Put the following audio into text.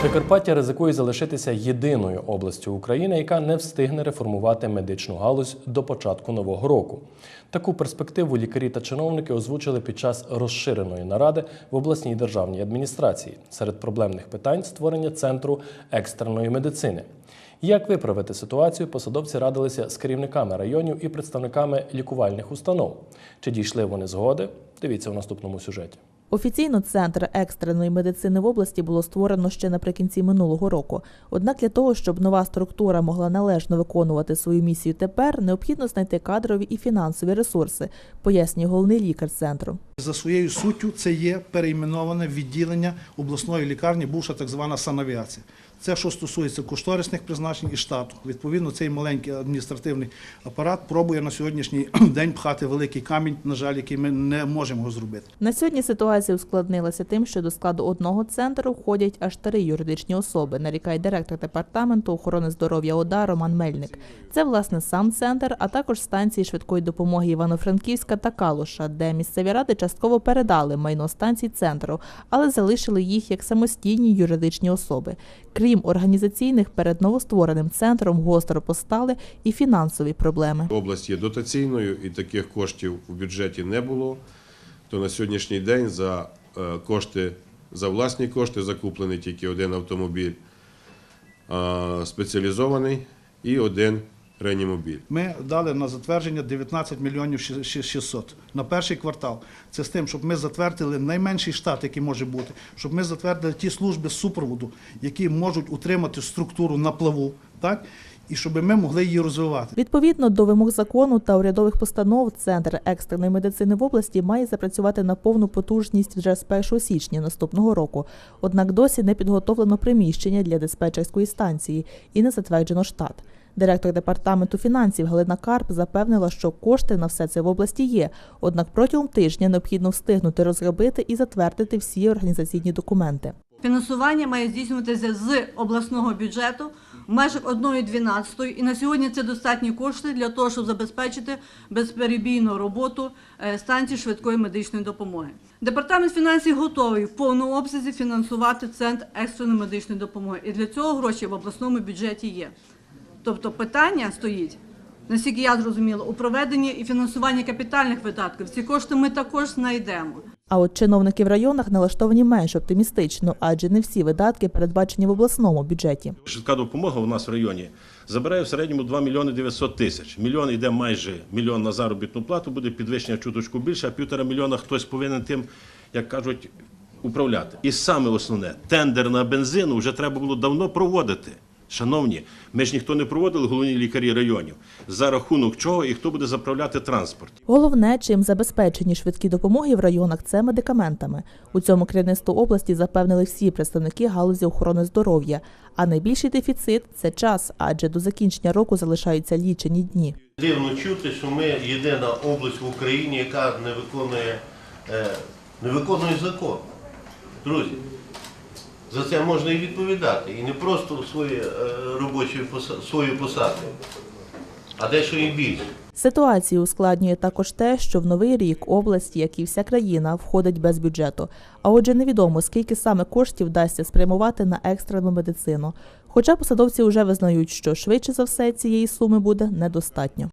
Прикарпаття ризикує залишитися єдиною областю України, яка не встигне реформувати медичну галузь до початку нового року. Таку перспективу лікарі та чиновники озвучили під час розширеної наради в обласній державній адміністрації. Серед проблемних питань створення центру екстреної медицини. Як виправити ситуацію, посадовці радилися з керівниками районів і представниками лікувальних установ. Чи дійшли вони згоди? Дивіться у наступному сюжеті. Офіційно центр екстреної медицини в області було створено ще наприкінці минулого року. Однак для того, щоб нова структура могла належно виконувати свою місію тепер, необхідно знайти кадрові і фінансові ресурси, пояснює головний лікар центру. За своєю суттю це є перейменоване відділення обласної лікарні, бувша так звана санавіація. Це що стосується кошторисних призначень і штату. Відповідно, цей маленький адміністративний апарат пробує на сьогоднішній день пхати великий камінь, на жаль, який ми не можемо зробити. На сьогодні ситуація ускладнилася тим, що до складу одного центру входять аж три юридичні особи, нарікає директор департаменту охорони здоров'я ОДА Роман Мельник. Це власне сам центр, а також станції швидкої допомоги Івано-Франківська та Калуша, де місцеві ради частково передали майно станцій центру, але залишили їх як самостійні юридичні особи. Крім організаційних, перед новоствореним центром гостро постали і фінансові проблеми. Область є дотаційною і таких коштів у бюджеті не було. То на сьогоднішній день за е, кошти, за власні кошти закуплений тільки один автомобіль спеціалізований і один реанімобіль. Ми дали на затвердження 19 мільйонів щ- щ- 600 на перший квартал. Це з тим, щоб ми затвердили найменший штат, який може бути, щоб ми затвердили ті служби супроводу, які можуть утримати структуру на плаву, так? І щоб ми могли її розвивати. Відповідно до вимог закону та урядових постанов, центр екстреної медицини в області має запрацювати на повну потужність вже з 1 січня наступного року. Однак досі не підготовлено приміщення для диспетчерської станції і не затверджено штат. Директор департаменту фінансів Галина Карп запевнила, що кошти на все це в області є. Однак протягом тижня необхідно встигнути розробити і затвердити всі організаційні документи. Фінансування має здійснюватися з обласного бюджету в межах 1,12 і на сьогодні це достатні кошти для того, щоб забезпечити безперебійну роботу е, станцій швидкої медичної допомоги. Департамент фінансів готовий в повному обсязі фінансувати центр екстреної медичної допомоги, і для цього гроші в обласному бюджеті є. Тобто питання стоїть, наскільки я зрозуміла, у проведенні і фінансуванні капітальних видатків. Ці кошти ми також знайдемо. А от чиновники в районах налаштовані менш оптимістично, адже не всі видатки передбачені в обласному бюджеті. Швидка допомога у нас в районі забирає в середньому 2 мільйони 900 тисяч. Мільйон йде майже мільйон на заробітну плату, буде підвищення чуточку більше, а півтора мільйона хтось повинен тим, як кажуть, управляти. І саме основне, тендер на бензин вже треба було давно проводити. Шановні, ми ж ніхто не проводили головні лікарі районів. За рахунок чого і хто буде заправляти транспорт. Головне, чим забезпечені швидкі допомоги в районах, це медикаментами. У цьому керівництво області запевнили всі представники галузі охорони здоров'я. А найбільший дефіцит це час, адже до закінчення року залишаються лічені дні. Дивно чути, що ми єдина область в Україні, яка не виконує, е, не виконує закон. Друзі, за це можна і відповідати. І не просто свої е, робочі свою посаду, а дещо і більше. Ситуацію ускладнює також те, що в новий рік область, як і вся країна, входить без бюджету. А отже, невідомо скільки саме коштів вдасться спрямувати на екстрену медицину. Хоча посадовці вже визнають, що швидше за все цієї суми буде недостатньо.